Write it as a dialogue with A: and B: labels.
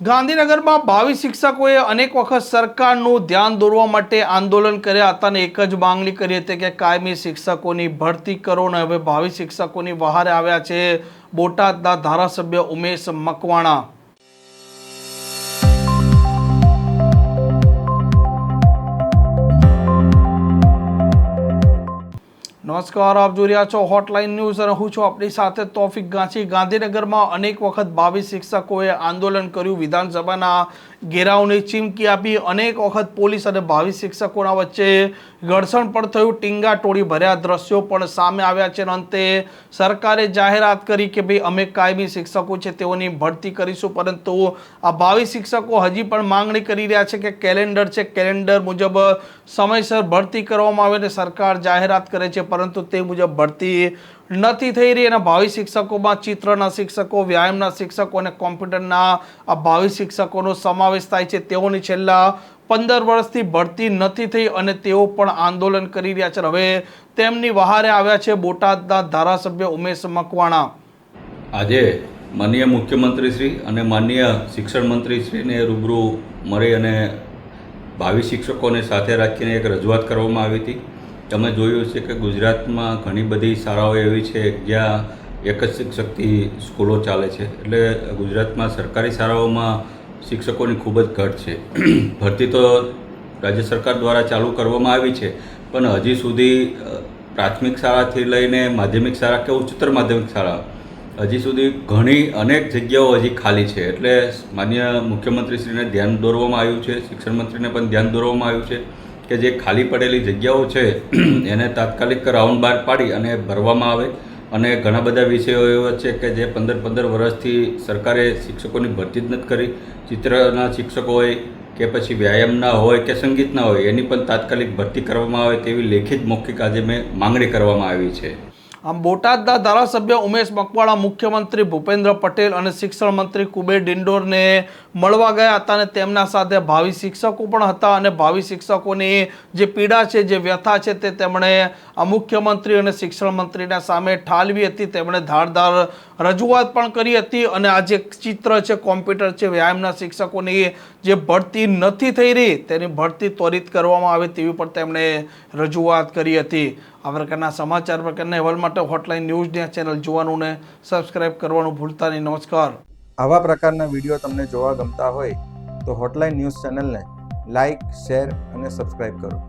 A: ગાંધીનગરમાં ભાવિ શિક્ષકોએ અનેક વખત સરકારનું ધ્યાન દોરવા માટે આંદોલન કર્યા હતા અને એક જ માંગણી કરી હતી કે કાયમી શિક્ષકોની ભરતી કરો ને હવે ભાવિ શિક્ષકોની બહાર આવ્યા છે બોટાદના ધારાસભ્ય ઉમેશ મકવાણા. નમસ્કાર, આપ જોઈ રહ્યા છો હોટલાઇન ન્યૂઝ અને હું છું આપણી સાથે તોફિક ગાંચી ગાંધીનગરમાં અનેક વખત બાવીસ શિક્ષકોએ આંદોલન કર્યું. વિધાનસભાના ઘેરાવની ચીમકી આપી અનેક વખત પોલીસ અને બાવીસ શિક્ષકોના વચ્ચે ઘર્ષણ પણ થયું. ટીંગા ટોળી ભર્યા દ્રશ્યો પણ સામે આવ્યા છે અને અંતે સરકારે જાહેરાત કરી કે ભાઈ, અમે કાયમી શિક્ષકો છે, તેઓની ભરતી કરીશું. પરંતુ આ બાવીસ શિક્ષકો હજી પણ માંગણી કરી રહ્યા છે કે કેલેન્ડર છે. કેલેન્ડર મુજબ સમયસર ભરતી કરવામાં આવે અને સરકાર જાહેરાત કરે છે, પરંતુ તે મુજબ ભરતી નથી થઈ રહી અને ભાવિ શિક્ષકોમાં ચિત્રના શિક્ષકો, વ્યાયામના શિક્ષકો અને કોમ્પ્યુટરના આ ભાવિ શિક્ષકોનો સમાવેશ થાય છે. તેઓની છેલ્લા પંદર વર્ષથી ભરતી નથી થઈ અને તેઓ પણ આંદોલન કરી રહ્યા છે. હવે તેમની વહારે આવ્યા છે બોટાદના ધારાસભ્ય ઉમેશ મકવાણા.
B: આજે માનનીય મુખ્યમંત્રીશ્રી અને માનનીય શિક્ષણ મંત્રીશ્રીને રૂબરૂ મળી અને ભાવિ શિક્ષકોને સાથે રાખીને એક રજૂઆત કરવામાં આવી હતી. તમે જોયું છે કે ગુજરાતમાં ઘણી બધી શાળાઓ એવી છે, જ્યાં એક જ શિક્ષકથી સ્કૂલો ચાલે છે. એટલે ગુજરાતમાં સરકારી શાળાઓમાં શિક્ષકોની ખૂબ જ ઘટ છે. ભરતી તો રાજ્ય સરકાર દ્વારા ચાલુ કરવામાં આવી છે, પણ હજી સુધી પ્રાથમિક શાળાથી લઈને માધ્યમિક શાળા કે ઉચ્ચતર માધ્યમિક શાળા હજી સુધી ઘણી અનેક જગ્યાઓ હજી ખાલી છે. એટલે માન્ય મુખ્યમંત્રીશ્રીને ધ્યાન દોરવામાં આવ્યું છે, શિક્ષણ મંત્રીને પણ ધ્યાન દોરવામાં આવ્યું છે કે જે ખાલી પડેલી જગ્યાઓ છે, એને તાત્કાલિક રાઉન્ડ બાર પાડી અને ભરવામાં આવે. અને ઘણા બધા વિષયો એવા છે કે જે પંદર પંદર વર્ષથી સરકારે શિક્ષકોની ભરતી જ નથી કરી. ચિત્રના શિક્ષકો હોય કે પછી વ્યાયામના હોય કે સંગીતના હોય, એની પણ તાત્કાલિક ભરતી કરવામાં આવે તેવી લેખિત મૌખિક આજે મેં માંગણી કરવામાં આવી છે.
A: આમ બોટાદના ધારાસભ્ય ઉમેશ મકવાણા, મુખ્યમંત્રી ભૂપેન્દ્ર પટેલ અને શિક્ષણ મંત્રી કુબેર ડિંડોરને મળવા ગયા હતા અને તેમના સાથે ભાવિ શિક્ષકો પણ હતા અને ભાવિ શિક્ષકોની જે પીડા છે, જે વ્યથા છે તે તેમણે આ મુખ્યમંત્રી અને શિક્ષણ મંત્રીના સામે ઠાલવી હતી. તેમણે ધારદાર રજૂઆત પણ કરી હતી અને આ જે ચિત્ર છે, કોમ્પ્યુટર છે, વ્યાયામના શિક્ષકોની જે ભરતી નથી થઈ રહી, તેની ભરતી ત્વરિત કરવામાં આવે તેવી પણ તેમણે રજૂઆત કરી હતી. આ પ્રકારના સમાચાર પ્રકારના અહેવાલ માટે હોટલાઇન ન્યૂઝની આ ચેનલ જોવાનું ને સબસ્ક્રાઇબ કરવાનું ભૂલતા નહીં. નમસ્કાર.
C: આવા પ્રકારના વીડિયો તમને જોવા ગમતા હોય તો હોટલાઇન ન્યૂઝ ચેનલને લાઇક શેર અને સબસ્ક્રાઇબ કરો.